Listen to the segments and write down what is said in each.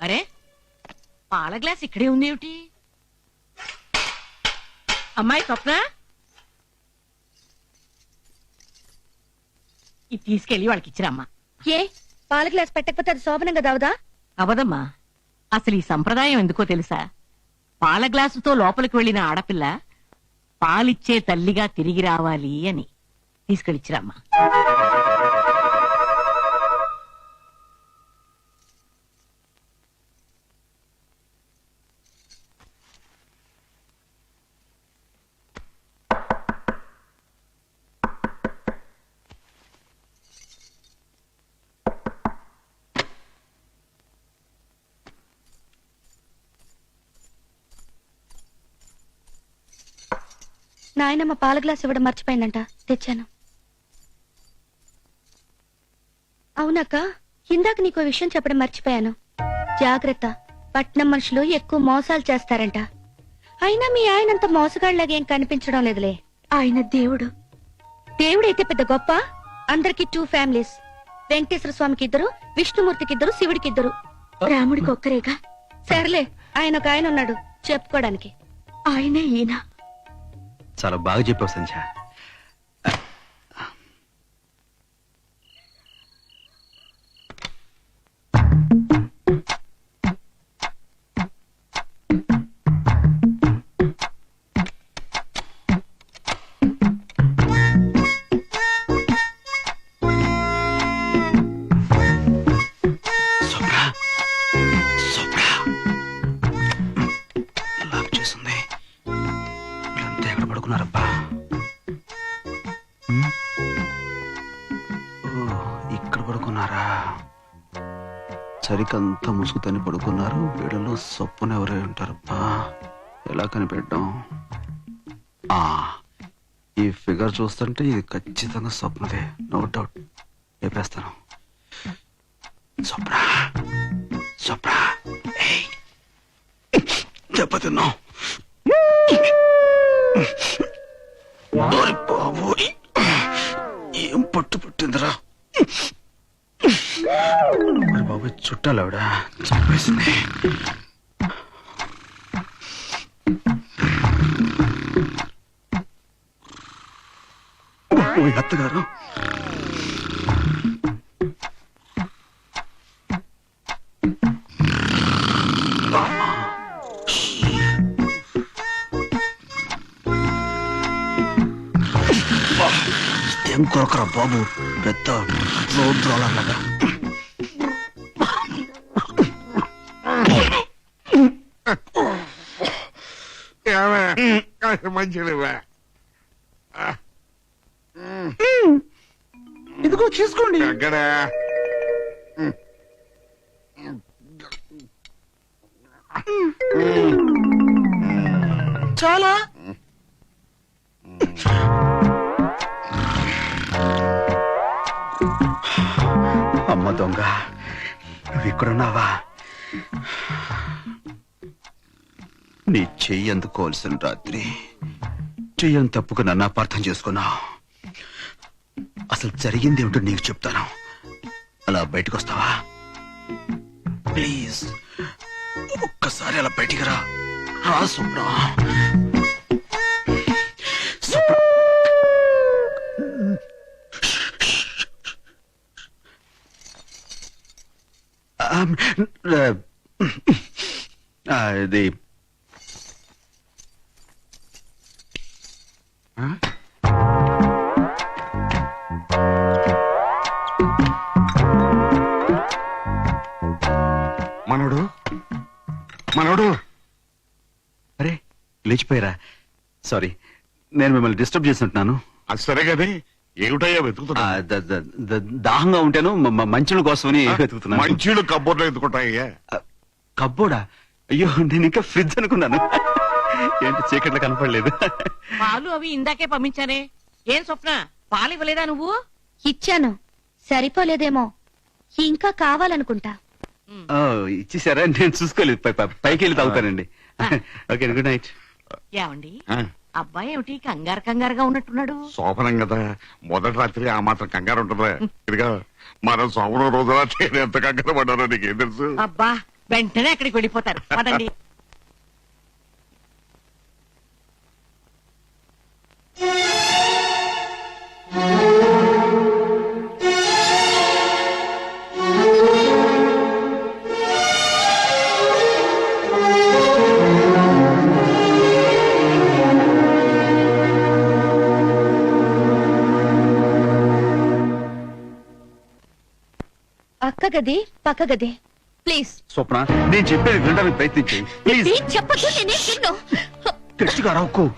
అరే పాల గ్లాస్ ఇక్కడే ఉంది ఏమిటి? అమ్మాయి స్వప్న? ఇది తీసుకెళ్ళి వాళ్ళకి ఇచ్చిరమ్మా. ఏ పాల గ్లాస్ పెట్టకపోతే అది శోభనంగా దావుదా? అవదమ్మా అసలు ఈ సంప్రదాయం ఎందుకో తెలుసా? పాల గ్లాసుతో లోపలికి వెళ్ళిన ఆడపిల్ల పాలిచ్చే తల్లిగా తిరిగి రావాలి అని తీసుకెళ్ళిచ్చిరమ్మా నాయనమ్మ పాల గ్లాస్ ఇవ్వడం మర్చిపోయిందంట. తెచ్చాను. అవునక్క ఇందాక నీకు విషయం చెప్పడం మర్చిపోయాను. జాగ్రత్త పట్నం మనుషులు ఎక్కువ మోసాలు చేస్తారంట. అయినా మీ ఆయన అంత మోసగాళ్ళగా ఏం కనిపించడం లేదులే. ఆయన దేవుడు. దేవుడైతే పెద్ద గొప్ప. అందరికి టూ ఫ్యామిలీస్ వెంకటేశ్వర స్వామికి ఇద్దరు విష్ణుమూర్తికి ఇద్దరు శివుడికి ఇద్దరు రాముడికి ఒక్కరేగా? సర్లే ఆయన ఒక ఆయన ఉన్నాడు. చెప్పుకోవడానికి. ఆయనే ఈయన. చాలా బాగా చెప్పావు సంధ్య. సరికంతా ముసుగుతని పడుకున్నారు. వీడలో సొప్పున ఎవరై ఉంటారబ్బా? ఎలా కనిపెట్టాం ఆ ఈ ఫిగర్ చూస్తుంటే ఇది ఖచ్చితంగా స్వప్నదే నో డౌట్. చంపేసింది అత్తగారు. ఏం కొరకరా బాబు? పెద్ద రోడ్రోలలాగా ఏమే మంచిదివా ఇదిగో తీసుకోండి ఎక్కడ చాలా. అమ్మ దొంగ నువ్వు ఇక్కడున్నావా? నీ చెయ్యి అందుకోవాల్సిన రాత్రి. చెయ్యని తప్పుకు నన్ను అపార్థం చేసుకున్నా. అసలు జరిగింది ఏమిటో నీకు చెప్తాను. అలా బయటకు వస్తావా? ప్లీజ్ ఒక్కసారి అలా బయటికి రా. రా సుప్ర అది లేచిపోయారా. సారీ నేను మిమ్మల్ని డిస్టర్బ్ చేస్తుంటున్నాను అది సరే కదే ఏమిటయ్యా ఆ, వెతుకుతున్నా ద- ద- ద- దాహంగా ఉంటాను మ- మ- మంచుల కోసమని వెతుకుతున్నాను. మంచీలు కబ్బోర్లో ఎత్తుకుంటాయ్యా. కబ్బోడా? అయ్యో నేను ఇంకా ఫ్రిడ్జ్ అనుకున్నాను. ఏంటి చీకట్లో కనపడలేదు. పాలు అవి ఇందాకే పంపించానే. ఏం స్వప్న? పాలు ఇవ్వలేదా నువ్వు? ఇచ్చాను. సరిపోలేదేమో. ఇంకా కావాలనుకుంటా. ఓ, ఇచ్చేసారా? నేను చూసుకోలేదు. పై- పై- పైకి వెళ్ళి తాగుతానండి ఓకే గుడ్ నైట్. ఏమండి? అబ్బాయి ఏమిటి కంగారు కంగారుగా ఉన్నట్టున్నాడు? శోభనం కదా. మొదటి రాత్రి ఆ మాత్రం కంగారు ఉంటుందా ఇదిగా మనం సోమరం రోజున నేను ఎంత కంగారు పడ్డానో నీకేం తెలుసు? అబ్బా వెంటనే అక్కడికి వెళ్ళిపోతారు. పదండి. అక్క గది పక్క గది. ప్లీజ్. స్వప్న నేను చెప్పేది వినడానికి ప్రయత్నించి. ప్లీజ్. ఏం చెప్పదు నేనేం అరవకు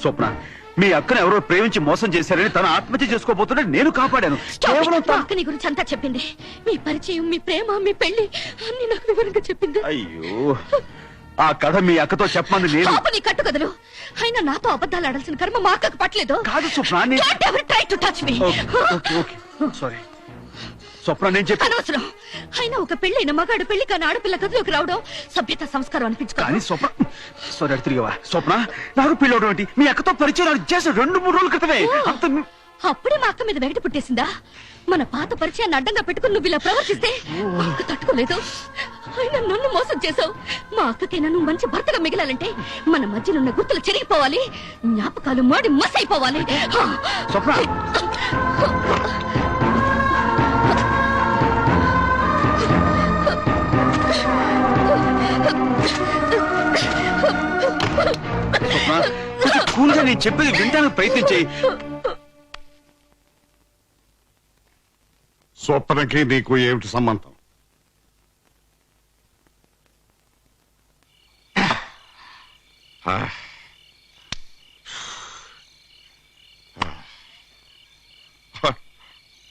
స్వప్న మీ అక్కను ఎవరో ప్రేమించి మోసం చేశారని తన ఆత్మహత్య చేసుకోబోతుంటే నేను కాపాడాను. కేవలం మా తన- అక్క నీ గురించి అంతా చెప్పింది. మీ పరిచయం మీ ప్రేమ మీ పెళ్ళి అన్ని నాకు వివరంగా చెప్పింది. అయ్యో. ఆ కథ మీ అక్కతో చెప్పమంది నేను పాప నీ కట్టు కదలు అయినా నాతో అబద్ధాలు ఆడాల్సిన కర్మ మా అక్కకు పట్టలేదు. కాదు స్వప్న నేను Don't ever try to touch me. Okay okay okay. Sorry Swapna నేను చెప్పి అనవసరం. అయినా ఒక పెళ్ళైన మగాడు పెళ్ళి కాని ఆడపిల్ల గదిలోకి రావడం సభ్యత సంస్కారం కానీ అనిపించుకోవాలి స్వప్న సారీ తిరిగావా? స్వప్న నాకు పిల్లవడం ఏంటి? మీ అక్కతో పరిచయం నాకు రెండు మూడు రోజుల క్రితమే. అంత అప్పుడే మా అక్క మీద వెగటి పుట్టేసిందా? మన పాత పరిచయాన్ని అడ్డంగా పెట్టుకుని నువ్వు ఇలా ప్రవర్తిస్తే మా అక్క తట్టుకోలేదు. అయినా నన్ను మోసం చేసావు మా అక్కకైనా నువ్వు మంచి భర్తగా మిగిలాలంటే మన మధ్యన ఉన్న గుర్తులు చెరిగిపోవాలి. జ్ఞాపకాలు మాడి మసైపోవాలి. స్వప్న! నేను చెప్పేది వినడానికి ప్రయత్నించి స్వప్నకి నీకు ఏమిటి సంబంధం?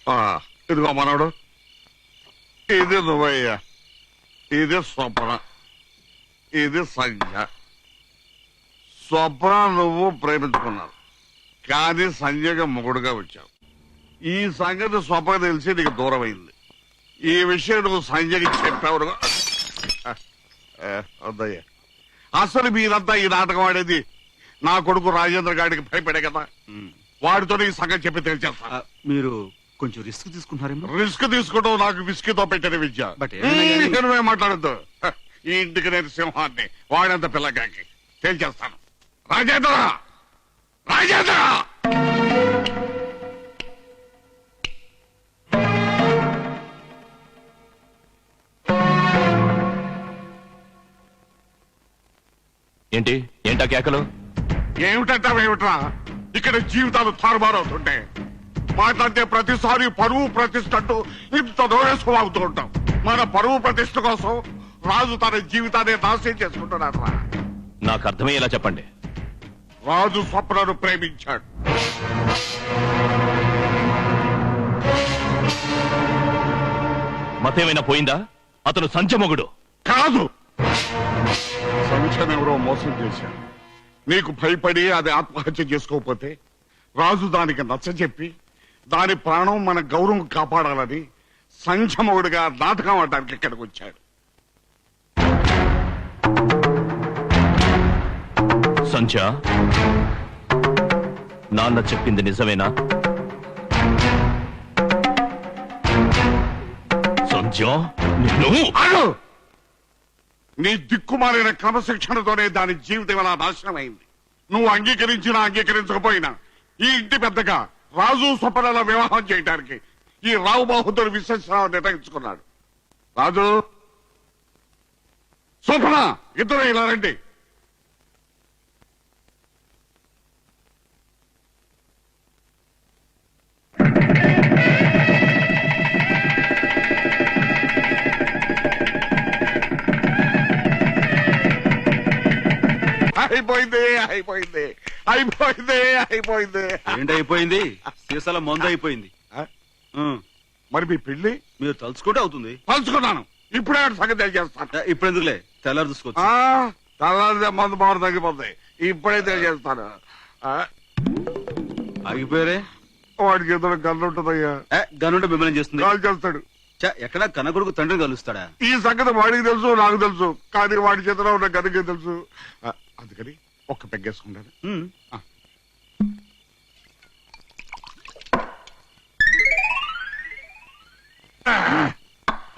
ఆ. ఇదిగో మనవడు. ఇది నువ్వయ్యా. ఇది స్వప్న. ఇది సంఖ్య స్వప్న నువ్వు ప్రేమించుకున్నావు కానీ సంజయ్గా మొగుడుగా వచ్చావు. ఈ సంగతి స్వప్న తెలిసి నీకు దూరం అయింది ఈ విషయం నువ్వు సంజయ్కి చెప్పావు వద్దయ్యా. అసలు మీరంతా ఈ నాటకం ఆడేది నా కొడుకు రాజేంద్ర గాడికి భయపడే కదా. వాడితో ఈ సంగతి చెప్పి తెలిచేస్తా. మీరు కొంచెం రిస్క్ తీసుకుంటున్నారేమో? రిస్క్ తీసుకోవడం నాకు విస్కీతో పెట్టిన విద్య. మాట్లాడద్దు. ఈ ఇంటికి నేను సింహాన్ని వాడంత పిల్లగాకి. తేల్చేస్తాను. రాజేంద్ర! రాజేంద్ర! ఏంటి? ఏంటా కేకలు? ఏమిటంటావేమిట్రా ఇక్కడ జీవితాలు తారుమారవుతుంటే మాట్లాడితే ప్రతిసారి పరువు ప్రతిష్ట అంటూ ఇంత దూరేసుకోవాగుతూ ఉంటాం. మన పరువు ప్రతిష్ట కోసం రాజు తన జీవితాన్ని నాశనం చేసుకుంటున్నాడు నాకు అర్థమయ్యేలా చెప్పండి. రాజు స్వప్నను ప్రేమించాడు. మతేమైనా పోయిందా? అతను సంచమొగుడు. కాదు. సంఖ్యను ఎవరో మోసం చేశారు. నీకు భయపడి అది ఆత్మహత్య చేసుకోకపోతే రాజు దానికి నచ్చజెప్పి దాని ప్రాణం మన గౌరవం కాపాడాలని సంక్షమవుడిగా నాటకం ఆడడానికి ఇక్కడికి వచ్చాడు. సంధ్య. నాన్న చెప్పింది నిజమేనా? సంధ్య నిన్ను? నీ దిక్కుమాలిన క్రమశిక్షణతోనే దాని జీవితం ఇలా నాశనమైంది. నువ్వు అంగీకరించినా అంగీకరించకపోయినా ఈ ఇంటి పెద్దగా రాజు స్వపనల వివాహం చేయడానికి ఈ రావు బాహుతుడు విశ్వసరావు నిర్ణయించుకున్నాడు. రాజు! స్వప్న ఇద్దరు ఇలా రండి. అయిపోయింది అయిపోయింది అయిపోయింది అయిపోయింది. ఏంటి అయిపోయింది? సీసాల మందు అయిపోయింది? ఉం. మరి మీ పెళ్ళి మీరు తలుచుకుంటే అవుతుంది. పంచుకున్నాను ఇప్పుడే సంగతి తెలియజేస్తాను ఇప్పుడు ఎందుకులే? తెల్లారు చూసుకోవచ్చు. ఆ, తెల్లారితే మందు బాగా తగ్గిపోతాయి ఇప్పుడే తెలియజేస్తాను. ఆ, ఆగిపోయారే? వాడికి ఇద్దరు గన్ను ఉంటుందయ్యా ఏ, గనుంటే మిమ్మల్ని చేస్తుంది? కాల్ చేస్తాడు ఎక్కడ కనకొడుకు తండ్రిని కలుస్తాడా? ఈ సంగతి వాడికి తెలుసు నాకు తెలుసు. కానీ వాడి చేతిలో ఉన్న గదికే తెలుసు. ఆ, అందుకని ఒక్క పెగ్గేసుకుంటాను.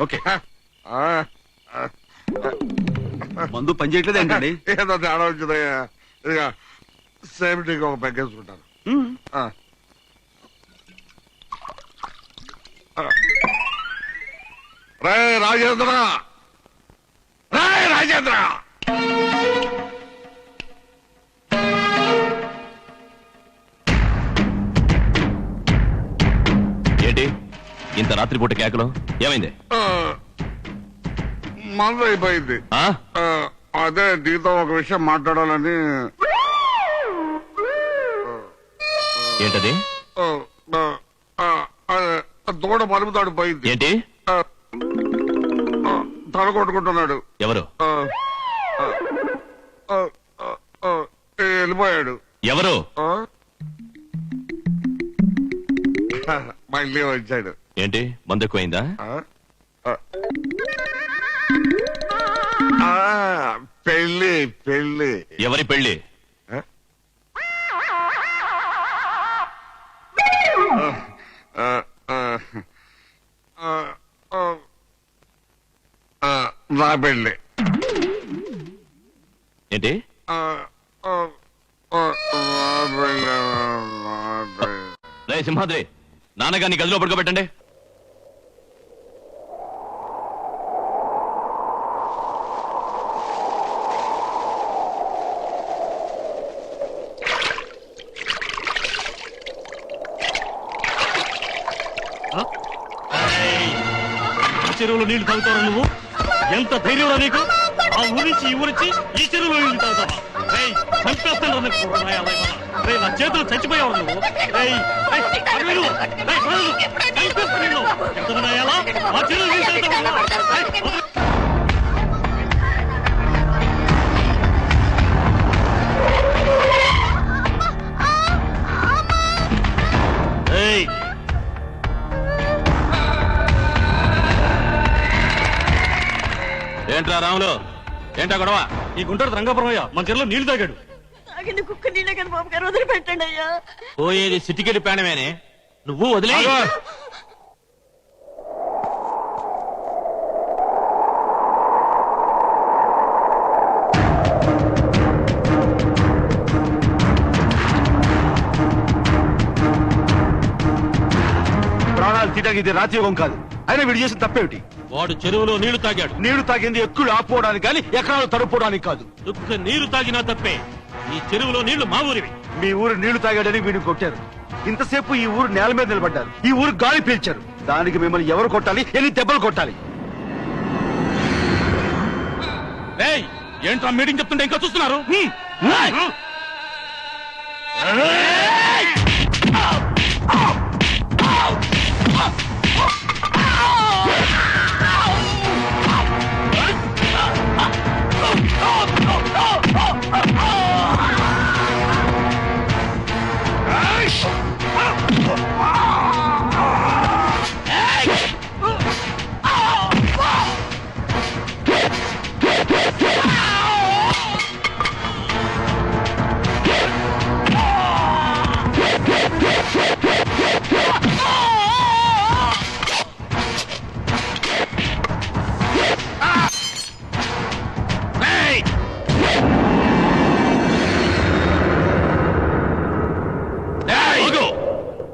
ఓకే. ఆ, ఆ, మందు పని చేయట్లేదు ఏంటండి? ఏదో తేడా వచ్చిందయ్యా సేఫ్టీకి ఒక పెగ్గేసుకుంటాను. ఉమ్. ఆ. ఆ. రే రాజేంద్ర. రే రాజేంద్ర. ఏంటి? ఇంత రాత్రిపూట కేకలు? ఏమైంది? మందు అయిపోయింది. ఆ? ఆ, అదే నీతో ఒక విషయం మాట్లాడాలని. ఏంటది? ఆ, ఆ, ఆ, ఆ, దూడ మలుపుతాడు పోయింది. ఏంటి? ఆ, తల కొట్టుకుంటున్నాడు. ఎవరు? వెళ్ళిపోయాడు. ఎవరు? మళ్ళీ వచ్చాడు. ఏంటి? మందు ఎక్కువైందా పెళ్ళి పెళ్ళి. ఎవరి పెళ్ళి ఆ, ఆ, ఆ, నా పెళ్ళి. ఏంటి? రే సింహాద్రి నాన్నగారిని గదిలో పడుకోబెట్టండి. నీళ్ళు తాగుతావు నువ్వు? ఎంత ధైర్యం నీకు? ఆ ఊరించి ఈ ఊరించి ఈ చెరువులో నీళ్ళు తాగుతావా? రేయ్ చంపేస్తాను నీకు నాయాలా నా చేతులు చచ్చిపోయావు నువ్వు. రేయ్ నిన్ను. ఎంత ఆ చెరువులో నీళ్ళు తాగుతావా ఏంట్రా రాములు? ఏంటా గొడవ? ఈ గుంటూరు రంగాపురమయ్య మన చెరువులో నీళ్ళు తాగాడు. తాగింది కుక్క నీళ్ళే కానీ బాబు గారు వదిలిపెట్టండి అయ్యా. పోయేది సిటికెట్ పేడమేనే? నువ్వు వదిలే. ప్రాణాలు తీయడానికి ఇది రాజయోగం కాదు. అయినా వీడు చేసిన తప్పేమిటి? వాడు చెరువులో నీళ్ళు తాగాడు. నీళ్ళు తాగింది ఎక్కువ ఆపుకోవడానికి కానీ ఎకరాలు తరుపుకోవడానికి కాదు. దుఃఖ నీరు తాగినా తప్పే. ఈ చెరువులో నీళ్ళు మా ఊరివి. మీ ఊరు నీళ్ళు తాగాడని వీడిని కొట్టారు. ఇంతసేపు ఈ ఊరు నేల మీద నిలబడ్డారు. ఈ ఊరు గాలి పీల్చారు. దానికి మిమ్మల్ని ఎవరు కొట్టాలి? ఎన్ని దెబ్బలు కొట్టాలి? ఏంట్రా మీటింగ్ చెప్తుంటే ఇంకా చూస్తున్నారు!